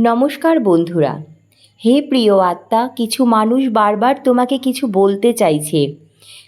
নমস্কার বন্ধুরা। হে প্রিয় আত্মা, কিছু মানুষ বারবার তোমাকে কিছু বলতে চাইছে।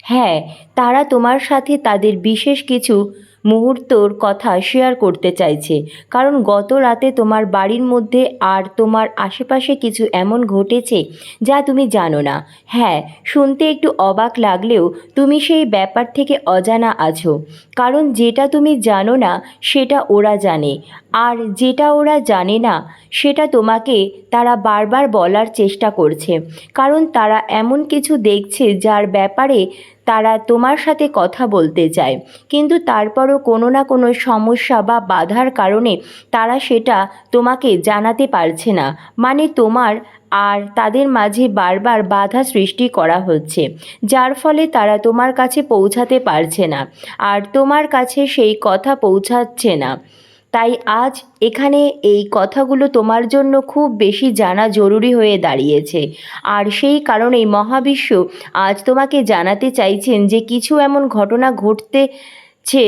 হ্যাঁ তারা তোমার সাথে তাদের বিশেষ কিছু মুহূর্তর কথা শেয়ার করতে চাইছে। কারণ গত রাতে তোমার বাড়ির মধ্যে আর তোমার আশেপাশে কিছু এমন ঘটেছে যা তুমি জানো না। হ্যাঁ শুনতে একটু অবাক লাগলেও তুমি সেই ব্যাপার থেকে অজানা আছো। কারণ যেটা তুমি জানো না, সেটা ওরা জানে। আর যেটা ওরা জানে না, সেটা তোমাকে তারা বারবার বলার চেষ্টা করছে। কারণ তারা এমন কিছু দেখছে যার ব্যাপারে তারা তোমার সাথে কথা বলতে চায়। কিন্তু তারপরও কোনো না কোনো সমস্যা বা বাধার কারণে তারা সেটা তোমাকে জানাতে পারছে না। মানে তোমার আর তাদের মাঝে বারবার বাধা সৃষ্টি করা হচ্ছে, যার ফলে তারা তোমার কাছে পৌঁছাতে পারছে না। আর তোমার কাছে সেই কথা পৌঁছাচ্ছে না। তাই আজ এখানে এই কথাগুলো তোমার জন্য খুব বেশি জানা জরুরি হয়ে দাঁড়িয়েছে। আর সেই কারণেই মহাবিশ্ব আজ তোমাকে জানাতে চাইছেন যে কিছু এমন ঘটনা ঘটতেছে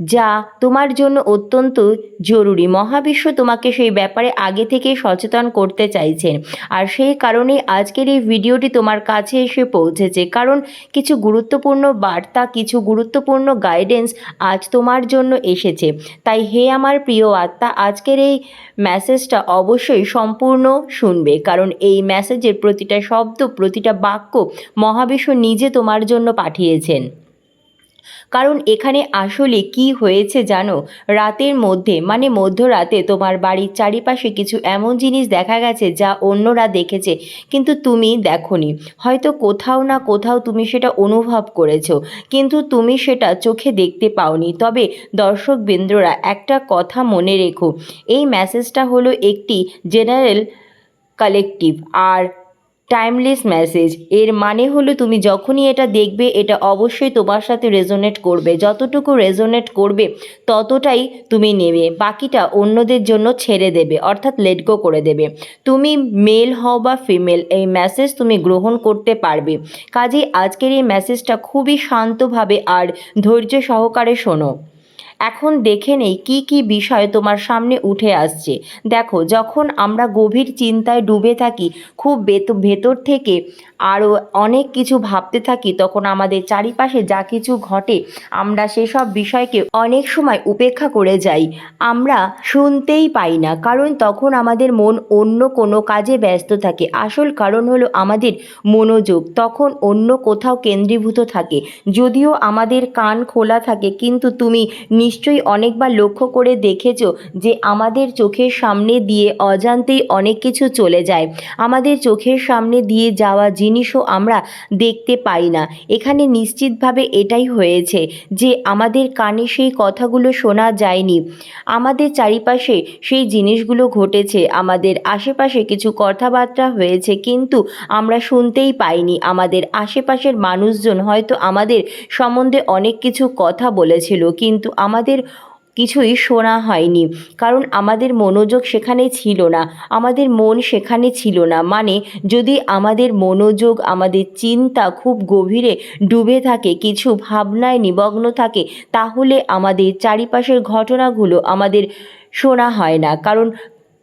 যা তোমার জন্য অত্যন্ত জরুরি। মহাবিশ্ব তোমাকে সেই ব্যাপারে আগে থেকে সচেতন করতে চাইছেন। আর সেই কারণে আজকের এই ভিডিওটি তোমার কাছে এসে পৌঁছেছে। কারণ কিছু গুরুত্বপূর্ণ বার্তা, কিছু গুরুত্বপূর্ণ গাইডেন্স আজ তোমার জন্য এসেছে। তাই হে আমার প্রিয় আত্মা, আজকের এই মেসেজটা অবশ্যই সম্পূর্ণ শুনবে। কারণ এই মেসেজের প্রতিটা শব্দ, প্রতিটা বাক্য মহাবিশ্ব নিজে তোমার জন্য পাঠিয়েছেন। কারণ এখানে আসলে কি হয়েছে জানো? রাতের মধ্যে মানে মধ্যরাতে তোমার বাড়ির চারিপাশে কিছু এমন জিনিস দেখা গেছে যা অন্যরা দেখেছে, কিন্তু তুমি দেখনি। হয়তো কোথাও না কোথাও তুমি সেটা অনুভব করেছ, কিন্তু তুমি সেটা চোখে দেখতে পাওনি। তবে দর্শক বৃন্দরা একটা কথা মনে রেখো, এই মেসেজটা হলো একটি জেনারেল কালেকটিভ আর টাইমলেস মেসেজ এর মানে হলো তুমি যখনই এটা দেখবে, এটা অবশ্যই তোমার সাথে রেজোনেট করবে। যতটুকু রেজোনেট করবে, ততটাই তুমি নেবে। বাকিটা অন্যদের জন্য ছেড়ে দেবে, অর্থাৎ লেটগো করে দেবে। তুমি মেল হও বা ফিমেল এই মেসেজ তুমি গ্রহণ করতে পারবে। কাজেই আজকের এই মেসেজটা খুবই শান্তভাবে আর ধৈর্য সহকারে শোনো। এখন দেখে নেই কি কি বিষয় তোমার সামনে উঠে আসছে। দেখো, যখন আমরা গভীর চিন্তায় ডুবে থাকি, খুব ভেতর থেকে আরও অনেক কিছু ভাবতে থাকি, তখন আমাদের চারিপাশে যা কিছু ঘটে, আমরা সেসব বিষয়কে অনেক সময় উপেক্ষা করে যাই। আমরা শুনতেই পাই না, কারণ তখন আমাদের মন অন্য কোনো কাজে ব্যস্ত থাকে। আসল কারণ হলো আমাদের মনোযোগ, তখন অন্য কোথাও কেন্দ্রীভূত থাকে। যদিও আমাদের কান খোলা থাকে, কিন্তু তুমি নিশ্চয়ই অনেকবার লক্ষ্য করে দেখেছ যে আমাদের চোখের সামনে দিয়ে অজান্তেই অনেক কিছু চলে যায়। আমাদের চোখের সামনে দিয়ে যাওয়া জিনিসও আমরা দেখতে পাই না। এখানে নিশ্চিতভাবে এটাই হয়েছে যে আমাদের কানে সেই কথাগুলো শোনা যায়নি। আমাদের চারিপাশে সেই জিনিসগুলো ঘটেছে, আমাদের আশেপাশে কিছু কথাবার্তা হয়েছে কিন্তু আমরা শুনতেই পাইনি। আমাদের আশেপাশের মানুষজন হয়তো আমাদের সম্বন্ধে অনেক কিছু কথা বলেছিল কিন্তু আমাদের কিছুই শোনা হয়নি। কারণ আমাদের মনোযোগ সেখানে ছিল না। আমাদের মন সেখানে ছিল না। মানে যদি আমাদের মনোযোগ, আমাদের চিন্তা খুব গভীরে ডুবে থাকে, কিছু ভাবনায় নিমগ্ন থাকে, তাহলে আমাদের চারিপাশের ঘটনাগুলো আমাদের শোনা হয় না। কারণ,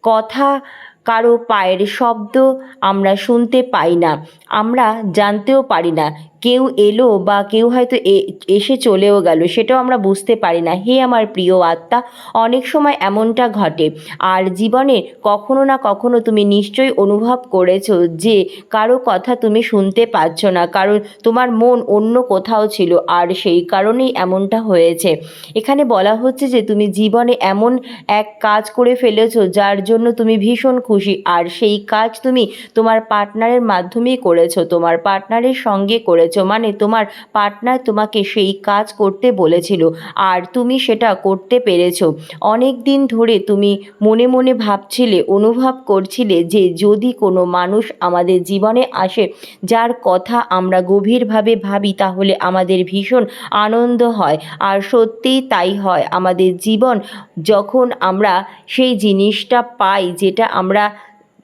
কথা কারও পায়ের শব্দ আমরা শুনতে পাই না। আমরা জানতেও পারি না কেউ এলো বা কেউ হয়তো এসে চলেও গেল, সেটাও আমরা বুঝতে পারি না। হে আমার প্রিয় আত্মা, অনেক সময় এমনটা ঘটে। আর জীবনে কখনো না কখনো তুমি নিশ্চয়ই অনুভব করেছ যে কারও কথা তুমি শুনতে পাচ্ছ না, কারণ তোমার মন অন্য কোথাও ছিল আর সেই কারণেই এমনটা হয়েছে। এখানে বলা হচ্ছে যে তুমি জীবনে এমন এক কাজ করে ফেলেছো যার জন্য তুমি ভীষণ খুশি, আর সেই কাজ তুমি তোমার পার্টনারের মাধ্যমেই করেছ, তোমার পার্টনারের সঙ্গে করেছ। মানে তোমার পার্টনার তোমাকে সেই কাজ করতে বলেছিল আর তুমি সেটা করতে পেরেছ। অনেক দিন ধরে তুমি মনে মনে ভাবছিলে, অনুভব করছিলে যে যদি কোনো মানুষ আমাদের জীবনে আসে, যার কথা আমরা গভীরভাবে ভাবি, তাহলে আমাদের ভীষণ আনন্দ হয়। আর সত্যিই তাই হয়, আমাদের জীবন যখন আমরা সেই জিনিসটা পাই, যেটা আমরা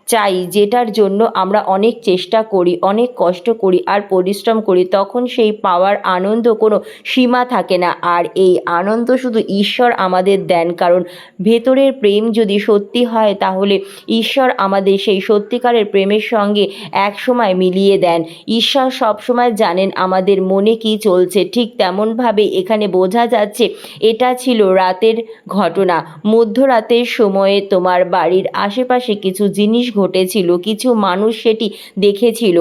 চাই, যেটার জন্য আমরা অনেক চেষ্টা করি, অনেক কষ্ট করি আর পরিশ্রম করি, তখন সেই পাওয়ার আনন্দ কোনো সীমা থাকে না। আর এই আনন্দ শুধু ঈশ্বর আমাদের দেন, কারণ ভেতরের প্রেম যদি সত্যি হয়, তাহলে ঈশ্বর আমাদের সেই সত্যিকারের প্রেমের সঙ্গে একসময় মিলিয়ে দেন। ঈশ্বর সবসময় জানেন আমাদের মনে কি চলছে। ঠিক তেমনভাবে এখানে বোঝা যাচ্ছে, এটা ছিল রাতের ঘটনা। মধ্যরাতের সময়ে তোমার বাড়ির আশেপাশে কিছু জিনিস ঘটেছিল কিছু মানুষ সেটি দেখেছিল।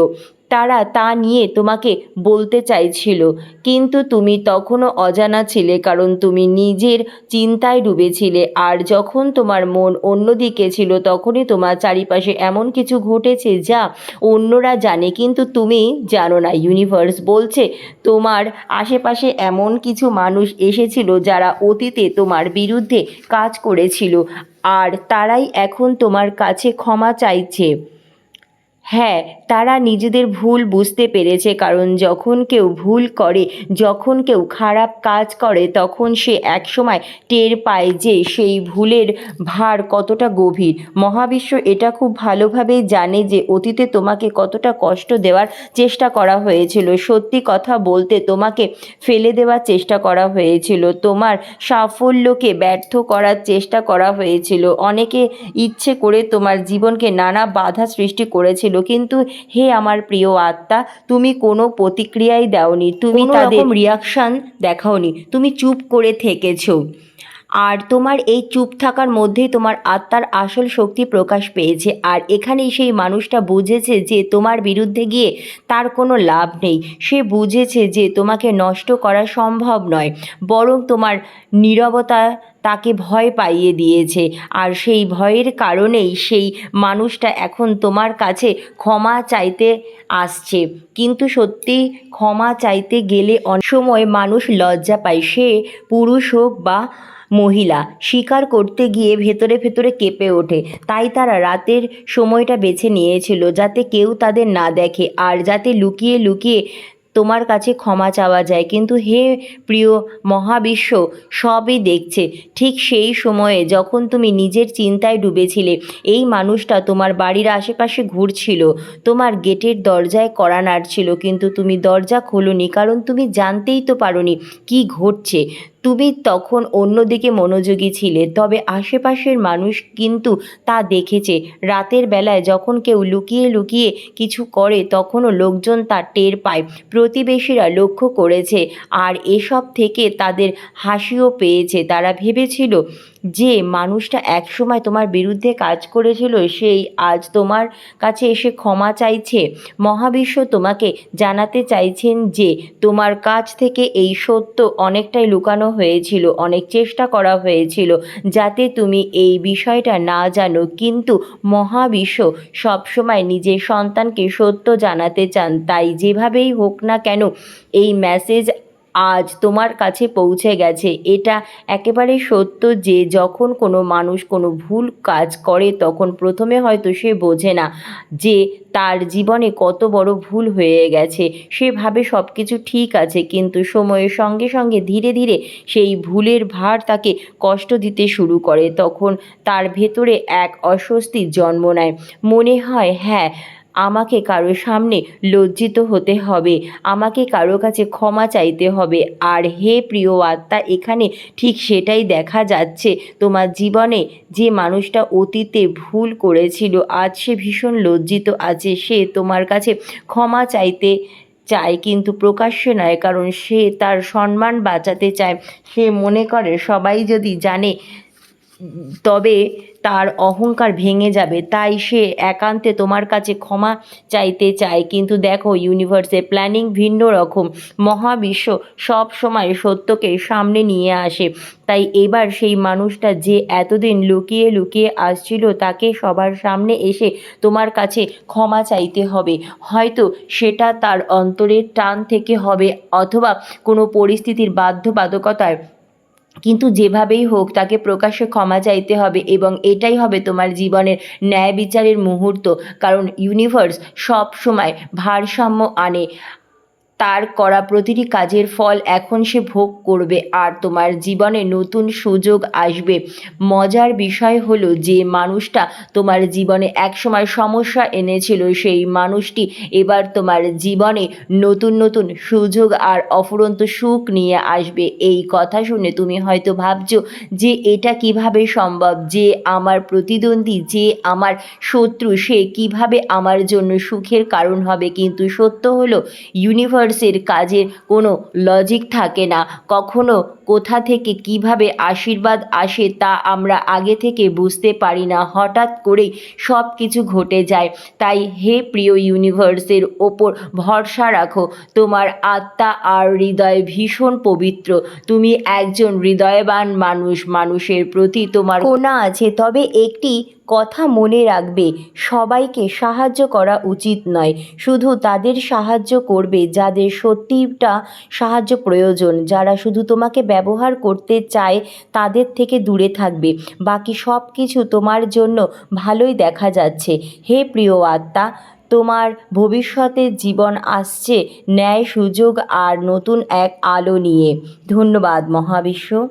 তারা তা নিয়ে তোমাকে বলতে চাইছিল। কিন্তু তুমি তখনও অজানা ছিলে, কারণ তুমি নিজের চিন্তায় ডুবেছিলে। আর যখন তোমার মন অন্যদিকে ছিল, তখনই তোমার চারিপাশে এমন কিছু ঘটেছে যা অন্যরা জানে। কিন্তু তুমি জানো না, ইউনিভার্স বলছে, তোমার আশেপাশে এমন কিছু মানুষ এসেছিল যারা অতীতে তোমার বিরুদ্ধে কাজ করেছিল, আর তারাই এখন তোমার কাছে ক্ষমা চাইছে। হ্যাঁ তারা নিজেদের ভুল বুঝতে পেরেছে, কারণ যখন কেউ ভুল করে, যখন কেউ খারাপ কাজ করে, তখন সে একসময় টের পায় যে সেই ভুলের ভার কতটা গভীর। মহাবিশ্ব এটা খুব ভালোভাবেই জানে যে অতীতে তোমাকে কতটা কষ্ট দেওয়ার চেষ্টা করা হয়েছিল। সত্যি কথা বলতে তোমাকে ফেলে দেওয়ার চেষ্টা করা হয়েছিল। তোমার সাফল্যকে ব্যর্থ করার চেষ্টা করা হয়েছিল। অনেকে ইচ্ছে করে তোমার জীবনকে নানা বাধা সৃষ্টি করেছিল। কিন্তু হে আমার প্রিয় আত্মা তুমি কোনো প্রতিক্রিয়াই দাওনি। তুমি তাদের রিয়াকশান দেখাওনি। তুমি চুপ করে থেকেছো। আর তোমার এই চুপ থাকার মধ্যেই তোমার আত্মার আসল শক্তি প্রকাশ পেয়েছে। আর এখানেই সেই মানুষটা বুঝেছে যে তোমার বিরুদ্ধে গিয়ে তার কোনো লাভ নেই। সে বুঝেছে যে তোমাকে নষ্ট করা সম্ভব নয়, বরং তোমার নীরবতা তাকে ভয় পাইয়ে দিয়েছে। আর সেই ভয়ের কারণেই সেই মানুষটা এখন তোমার কাছে ক্ষমা চাইতে আসছে। কিন্তু সত্যি ক্ষমা চাইতে গেলে অনেক সময় মানুষ লজ্জা পায়। সে পুরুষ হোক বা মহিলা। শিকার করতে গিয়ে ভেতরে ভেতরে কেঁপে ওঠে। তাই তারা রাতের সময়টা বেছে নিয়েছিল যাতে কেউ তাদের না দেখে আর যাতে লুকিয়ে লুকিয়ে তোমার কাছে ক্ষমা চাওয়া যায়। কিন্তু হে প্রিয় মহাবিশ্ব, সবই দেখছে। ঠিক সেই সময়ে যখন তুমি নিজের চিন্তায় ডুবেছিলে, এই মানুষটা তোমার বাড়ির আশেপাশে ঘুরছিল। তোমার গেটের দরজায় কড়া নাড়ছিল, কিন্তু তুমি দরজা খোলোনি, কারণ তুমি জানতেই তো পারোনি কি ঘটছে। তুমি তখন অন্যদিকে মনোযোগী ছিলে, তবে আশেপাশের মানুষ কিন্তু তা দেখেছে। রাতের বেলায় যখন কেউ লুকিয়ে লুকিয়ে কিছু করে, তখনও লোকজন তা টের পায়। প্রতিবেশীরা লক্ষ্য করেছে, আর এসব থেকে তাদের হাসিও পেয়েছে। তারা ভেবেছিল যে মানুষটা একসময় তোমার বিরুদ্ধে কাজ করেছিল, সেই আজ তোমার কাছে এসে ক্ষমা চাইছে। মহাবিশ্ব তোমাকে জানাতে চাইছেন যে, তোমার কাছ থেকে এই সত্য অনেকটাই লুকানো হয়েছিল, অনেক চেষ্টা করা হয়েছিল, যাতে তুমি এই বিষয়টা না জানো। কিন্তু মহাবিশ্ব সবসময় নিজের সন্তানকে সত্য জানাতে চান। তাই যেভাবেই হোক না কেন, এই মেসেজ আজ তোমার কাছে পৌঁছে গেছে। এটা একেবারে সত্য যে, যখন কোনো মানুষ কোনো ভুল কাজ করে, তখন প্রথমে হয়তো সে বোঝে না যে, তার জীবনে কত বড় ভুল হয়ে গেছে। সে ভাবে সব কিছু ঠিক আছে, কিন্তু সময়ের সঙ্গে সঙ্গে ধীরে ধীরে সেই ভুলের ভার তাকে কষ্ট দিতে শুরু করে। তখন তার ভেতরে এক অস্বস্তির জন্ম নেয়। মনে হয় হ্যাঁ আমাকে কারও সামনে লজ্জিত হতে হবে। আমাকে কারও কাছে ক্ষমা চাইতে হবে। আর হে প্রিয় আত্মা, এখানে ঠিক সেটাই দেখা যাচ্ছে। তোমার জীবনে যে মানুষটা অতীতে ভুল করেছিল, আজ সে ভীষণ লজ্জিত আছে। সে তোমার কাছে ক্ষমা চাইতে চায়, কিন্তু প্রকাশ্যে নয়, কারণ সে তার সম্মান বাঁচাতে চায়। সে মনে করে, সবাই যদি জানে তবে তার অহংকার ভেঙে যাবে, তাই সে একান্তে তোমার কাছে ক্ষমা চাইতে চায়। কিন্তু দেখো ইউনিভার্সের প্ল্যানিং ভিন্ন রকম। মহাবিশ্ব সব সময় সত্যকে সামনে নিয়ে আসে। তাই এবার সেই মানুষটা যে এতদিন লুকিয়ে লুকিয়ে আসছিল, তাকে সবার সামনে এসে তোমার কাছে ক্ষমা চাইতে হবে। হয়তো সেটা তার অন্তরের টান থেকে হবে, অথবা কোনো পরিস্থিতির বাধ্যবাধকতায় কিন্তু যেভাবেই হোক তাকে প্রকাশ্যে ক্ষমা চাইতে হবে এবং এটাই হবে তোমার জীবনের ন্যায় বিচারের মুহূর্ত। কারণ ইউনিভার্স সব সময় ভারসাম্য আনে। তার করা প্রতিটি কাজের ফল এখন সে ভোগ করবে আর তোমার জীবনে নতুন সুযোগ আসবে। মজার বিষয় হলো যে মানুষটা তোমার জীবনে একসময় সমস্যা এনেছিল, সেই মানুষটি এবার তোমার জীবনে নতুন নতুন সুযোগ আর অফুরন্ত সুখ নিয়ে আসবে। এই কথা শুনে তুমি হয়তো ভাবছ যে এটা কীভাবে সম্ভব? যে আমার প্রতিদ্বন্দ্বী, যে আমার শত্রু, সে কীভাবে আমার জন্য সুখের কারণ হবে? কিন্তু সত্য হলো ইউনিভার্সের কাজের কোনো লজিক থাকে না। কখনো কোথা থেকে কীভাবে আশীর্বাদ আসে তা আমরা আগে থেকে বুঝতে পারি না। হঠাৎ করেই সব কিছু ঘটে যায়। তাই হে প্রিয় ইউনিভার্সের ওপর ভরসা রাখো। তোমার আত্মা আর হৃদয় ভীষণ পবিত্র। তুমি একজন হৃদয়বান মানুষ। মানুষের প্রতি তোমার কোনা আছে। তবে একটি কথা মনে রাখবে। সবাইকে সাহায্য করা উচিত নয়। শুধু তাদের সাহায্য করবে যাদের সত্যিটা সাহায্য প্রয়োজন। যারা শুধু তোমাকে ব্যবহার করতে চায় তাদের থেকে দূরে থাকবে। বাকি সব কিছু তোমার জন্য ভালোই দেখা যাচ্ছে। হে প্রিয় আত্মা, তোমার ভবিষ্যতের জীবন আসছে। ন্যায় সুযোগ আর নতুন এক আলো নিয়ে। ধন্যবাদ মহাবিশ্ব।